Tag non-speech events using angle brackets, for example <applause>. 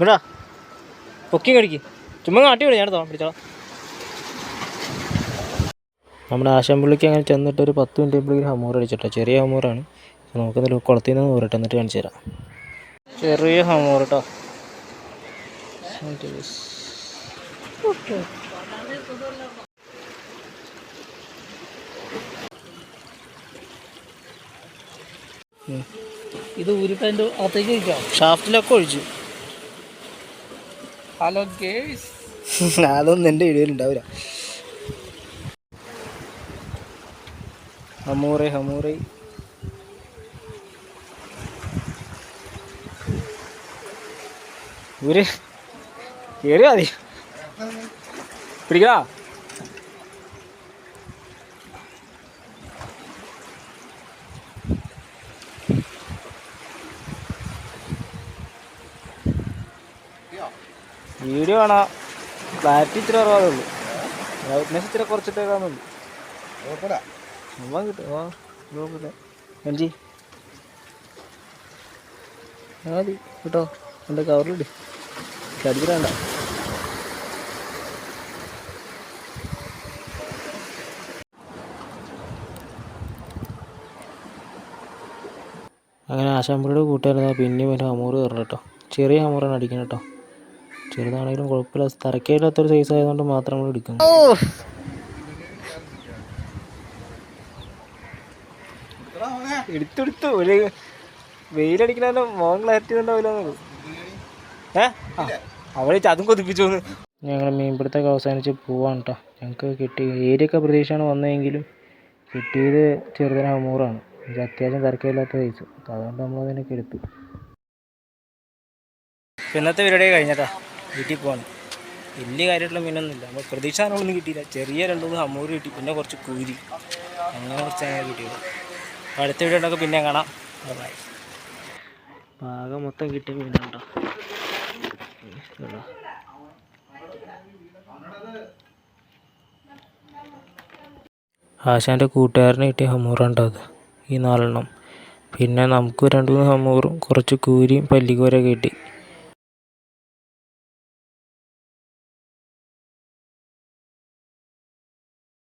ഇവിടാ. പൊക്കി കടിക്ക്. ചുമ്മാ കാട്ടി വിടും ഞാൻ പിടിച്ചോളാം. നമ്മുടെ ആശാമ്പുള്ളിക്ക് അങ്ങനെ ചെന്നിട്ട് ഒരു പത്ത് മിനിറ്റ് ആകുമ്പോഴേക്കും ഹമൂർ അടിച്ചിട്ടോ. ചെറിയ ഹമൂറാണ്. നമുക്ക് കുളത്തിൽ നിന്ന് ഊരട്ടെ എന്നിട്ട് കാണിച്ചു തരാം. ചെറിയ ഹമൂർ കേട്ടോ ഇത് ഊരിട്ട് അതിന്റെ അകത്തേക്ക് ഷാഫ്റ്റിലൊക്കെ ഒഴിച്ചു. ഹലോ ഗേസ് <laughs> അതൊന്നും എന്റെ വീഡിയോയിൽ ഉണ്ടാവില്ല. ഹമൂറെ ഹമൂറെ. ഒരു കയറിയാ മതി. പിടിക്കടാ. വീഡിയോ ആണോ ക്ലാരിറ്റി ഇച്ചിരി കുറവാതേ ഉള്ളൂ ബ്രൈറ്റ്നസ് ഇച്ചിരി സംഭവം കിട്ടും ആ എൻജി. മതി. കേട്ടോ. എന്റെ കവറിലിട് കടിക്കണ്ട അങ്ങനെ ആശാമ്പുരയുടെ കൂട്ടുകാരൻ പിന്നെയും ഒരു അമൂറ് കയറണം കേട്ടോ. ചെറിയ അമൂറാണ് അടിക്കണം കേട്ടോ. ചെറുതാണെങ്കിലും കുഴപ്പമില്ല. തരക്കേലാത്തൊരു സൈസ് ആയതുകൊണ്ട് മാത്രം നമ്മൾ എടുക്കുന്നു എടുത്തെടുത്തു ഒരു വെയിലടിക്കണല്ലോ മോൻ ക്ലാരിറ്റി ഉണ്ടാവില്ല ഏ? അവളെ അതും കൊതിപ്പിച്ചു ഞങ്ങൾ മീൻപിടുത്തൊക്കെ അവസാനിച്ച് പോവാണ് കേട്ടോ ഞങ്ങൾക്ക് കിട്ടി. ഏരിയൊക്കെ പ്രതീക്ഷയാണ് വന്നതെങ്കിലും കിട്ടിയത് ചെറുതന അമൂറാണ്. ഇത് അത്യാവശ്യം തിരക്കില്ലാത്ത സൈസ് അതുകൊണ്ട് നമ്മളതിനൊക്കെ എടുത്തു. ഇന്നത്തെ പരിപാടി കഴിഞ്ഞട്ടാ വീട്ടിൽ പോവാണ് വലിയ കാര്യമായിട്ടുള്ള മീനൊന്നുമില്ല. നമ്മൾ പ്രതീക്ഷ കിട്ടിയില്ല. ചെറിയ രണ്ട് മൂന്ന് അമ്മൂര് കിട്ടി. പിന്നെ കുറച്ച് കൂരി. അങ്ങനെ കുറച്ച് അങ്ങനെ കിട്ടിയത്. അടുത്ത വീഡിയോടൊക്കെ പിന്നെ കാണാം. ബൈ പാകം മൊത്തം കിട്ടിയ മീനുണ്ടോ ആശാന്റെ കൂട്ടുകാരന് കിട്ടിയ ഹമ്മൂറുണ്ടോ അത്? ഈ നാലെണ്ണം. പിന്നെ നമുക്ക് രണ്ട് മൂന്ന് ഹമ്മൂറും കുറച്ച് കൂരിയും പല്ലിക്കൂരൊക്കെ കിട്ടി.